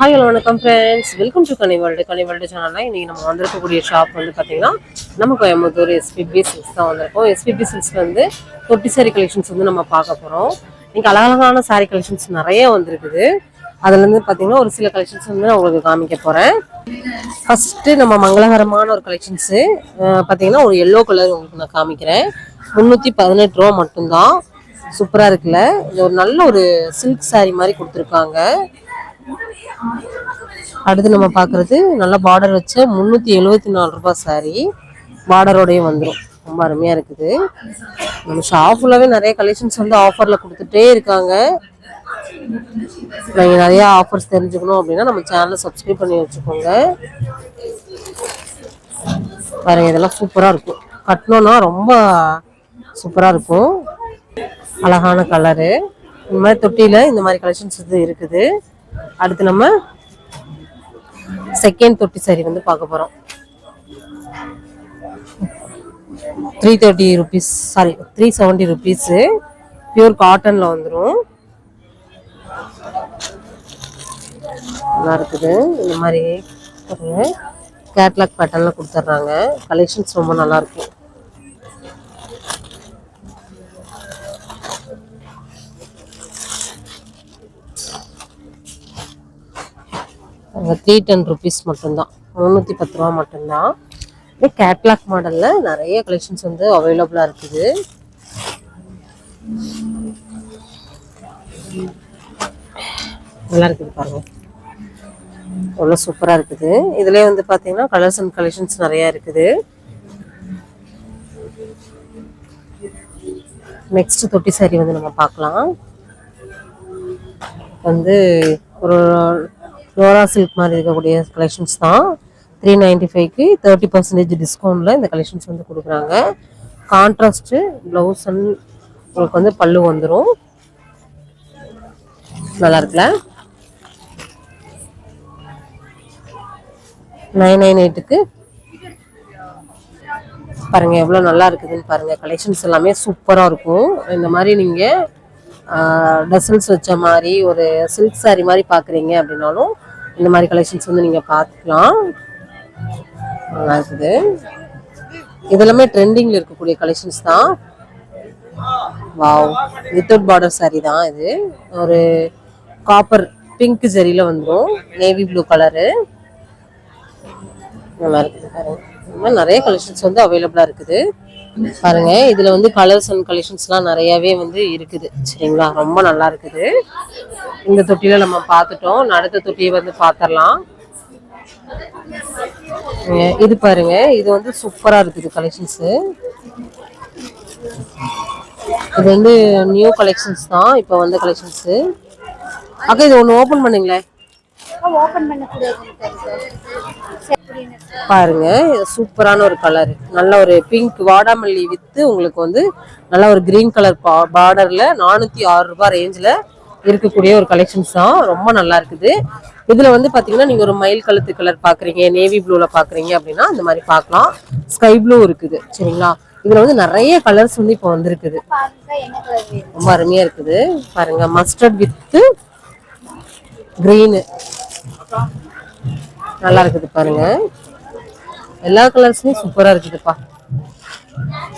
Hi hello வணக்கம் friends welcome to கனிவல்டு world சேனலில் இன்றைக்கி நம்ம வந்திருக்கக்கூடிய ஷாப் வந்து பார்த்தீங்கன்னா நம்ம கோயம்புத்தூர் எஸ்பிபி சில்ஸ் தான் வந்திருக்கோம். எஸ்பிபி சில்ஸ் வந்து தொட்டி சாரி கலெக்ஷன்ஸ் வந்து நம்ம பார்க்க போகிறோம் இங்கே அழகழகான சாரி கலெக்ஷன்ஸ் நிறைய வந்திருக்குது. அதுலேருந்து பார்த்தீங்கன்னா ஒரு சில கலெக்ஷன்ஸ் வந்து நான் உங்களுக்கு காமிக்க போகிறேன் ஃபஸ்ட்டு நம்ம மங்களகரமான ஒரு கலெக்ஷன்ஸு பார்த்தீங்கன்னா ஒரு எல்லோ கலர் உங்களுக்கு நான் காமிக்கிறேன். முந்நூற்றி பதினெட்டு ரூபா மட்டும்தான். சூப்பராக இருக்குல்ல? இது ஒரு நல்ல ஒரு சில்க் saree மாதிரி கொடுத்துருக்காங்க. அடுத்து நம்ம பார்க்குறது நல்ல பார்டர் வச்ச முந்நூற்றி எழுபத்தி நாலு ரூபாய் saree. பார்டரோடையும் வந்துடும் ரொம்ப அருமையாக இருக்குது. நம்ம ஷாப் ஃபுல்லாகவே நிறைய கலெக்ஷன்ஸ் வந்து ஆஃபரில் கொடுத்துட்டே இருக்காங்க. நீங்கள் நிறையா ஆஃபர்ஸ் தெரிஞ்சுக்கணும் அப்படின்னா நம்ம சேனலை சப்ஸ்கிரைப் பண்ணி வச்சுக்கோங்க. பாருங்க இதெல்லாம் சூப்பராக இருக்கும். கட்டணும்னா ரொம்ப சூப்பராக இருக்கும். அழகான கலரு இந்த மாதிரி தொட்டியில் இந்த மாதிரி கலெக்ஷன்ஸ் வந்து இருக்குது. அடுத்து நம்ம செகண்ட் தொட்டி சாரி வந்து பார்க்க போகிறோம் three thirty rupees sari three seventy rupees pure காட்டனில் வந்துடும் நல்லா இருக்குது. இந்த மாதிரி ஒரு கேட்லாக் பேட்டர்னில் கொடுத்துட்றாங்க. கலெக்ஷன்ஸ் ரொம்ப நல்லா த்ரீ டென் ருபீஸ் மட்டும்தான். முந்நூற்றி பத்து ரூபா மட்டும்தான். இதே கேட்லாக் மாடலில் நிறைய கலெக்ஷன்ஸ் வந்து அவைலபிளாக இருக்குது. நல்லா இருக்குது பாருங்க. அவ்வளோ சூப்பராக இருக்குது. இதுலேயே வந்து பார்த்தீங்கன்னா கலர்ஸ் அண்ட் கலெக்ஷன்ஸ் நிறையா இருக்குது. நெக்ஸ்ட் தொட்டி சாரி வந்து நம்ம பார்க்கலாம். வந்து ஒரு லோரா சில்க் மாதிரி இருக்கக்கூடிய கலெக்ஷன்ஸ் தான். த்ரீ நைன்டி ஃபைவ்க்கு தேர்ட்டி பர்சன்டேஜ் டிஸ்கவுண்ட்டில் இந்த கலெக்ஷன்ஸ் வந்து கொடுக்குறாங்க. கான்ட்ராஸ்ட்டு ப்ளவுஸ் அண்ட் உங்களுக்கு வந்து பல்லு வந்துடும் நல்லா இருக்குல்ல? நைன் நைன் எயிட்டுக்கு பாருங்க எவ்வளோ நல்லா இருக்குதுன்னு பாருங்க. கலெக்ஷன்ஸ் எல்லாமே சூப்பராக இருக்கும். இந்த மாதிரி நீங்கள் டசல்ஸ் வச்ச மாதிரி ஒரு சில்க் சாரி மாதிரி பார்க்குறீங்க அப்படின்னாலும் இந்த மாதிரி கலெக்ஷன்ஸ் வந்து நீங்கள் பார்த்துக்கலாம். நல்லா இருக்குது. இதெல்லாமே ட்ரெண்டிங்கில் இருக்கக்கூடிய கலெக்ஷன்ஸ் தான். வாவ் வித்தவுட் பார்டர் saree தான் இது. ஒரு காப்பர் பிங்க் ஜரியில் வந்துடும் நேவி ப்ளூ கலரு நல்லா இருக்குது பாருங்க. இந்த மாதிரி நிறைய கலெக்ஷன்ஸ் வந்து அவைலபிளாக இருக்குது. பாருங்க இதில் வந்து கலர்ஸ் அண்ட் கலெக்ஷன்ஸ்லாம் நிறையாவே வந்து இருக்குது. சரிங்களா? ரொம்ப நல்லா இருக்குது. இந்த தொட்டியில நம்ம பார்த்துட்டோம். அடுத்த தொட்டியை வந்து பார்த்துடலாம். இது பாருங்க. இது வந்து சூப்பரா இருக்குது கலெக்ஷன்ஸ் இது வந்து நியூ கலெக்ஷன்ஸ் தான். இப்போ வந்த கலெக்ஷன்ஸ் அக்கா இது ஒன்று ஓப்பன் பண்ணுங்களேன். பாருங்க. சூப்பரான ஒரு கலர் நல்ல ஒரு பிங்க் வாடாமல்லி வித்து உங்களுக்கு வந்து நல்ல ஒரு கிரீன் கலர் பார்டர்ல நானூத்தி ஆறு ரூபாய் ரேஞ்சில் இருக்கக்கூடிய ஒரு கலெக்ஷன்ஸ் தான். ரொம்ப நல்லா இருக்குது. இதுல வந்து பாத்தீங்கன்னா நீங்க ஒரு மயில் கழுத்து கலர் பாக்குறீங்க நேவி ப்ளூல பாக்குறீங்க அப்படின்னா இந்த மாதிரி பார்க்கலாம் ஸ்கை ப்ளூ இருக்குது சரிங்களா? இதுல வந்து நிறைய கலர்ஸ் வந்து இப்போ வந்துருக்குது. ரொம்ப அருமையா இருக்குது. பாருங்க மஸ்டர்ட் வித்து கிரீனு நல்லா இருக்குது பாருங்க. எல்லா கலர்ஸுமே சூப்பரா இருக்குதுப்பா.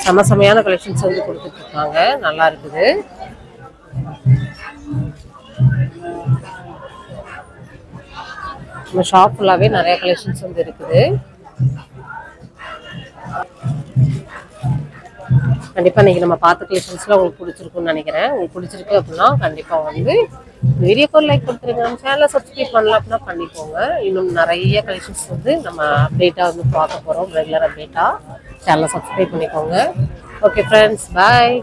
செம செமையான கலெக்ஷன்ஸ் வந்து கொடுத்துட்டு இருக்காங்க. நல்லா இருக்குது. நம்ம ஷாப் ஃபுல்லாகவே நிறைய கலெக்ஷன்ஸ் வந்து இருக்குது. கண்டிப்பாக இன்றைக்கி நம்ம பார்த்த கலெக்ஷன்ஸ்லாம் உங்களுக்கு பிடிச்சிருக்கும்னு நினைக்கிறேன். உங்களுக்கு பிடிச்சிருக்கு அப்படின்னா கண்டிப்பாக வந்து வீடியோ கால் லைக் கொடுத்துருங்க. நம்ம சேனலை சப்ஸ்கிரைப் பண்ணல அப்படின்னா பண்ணிக்கோங்க. இன்னும் நிறைய கலெக்ஷன்ஸ் வந்து நம்ம அப்டேட்டாக வந்து பார்க்க போகிறோம் ரெகுலர் அப்டேட்டாக சேனலை சப்ஸ்கிரைப் பண்ணிக்கோங்க. Okay friends bye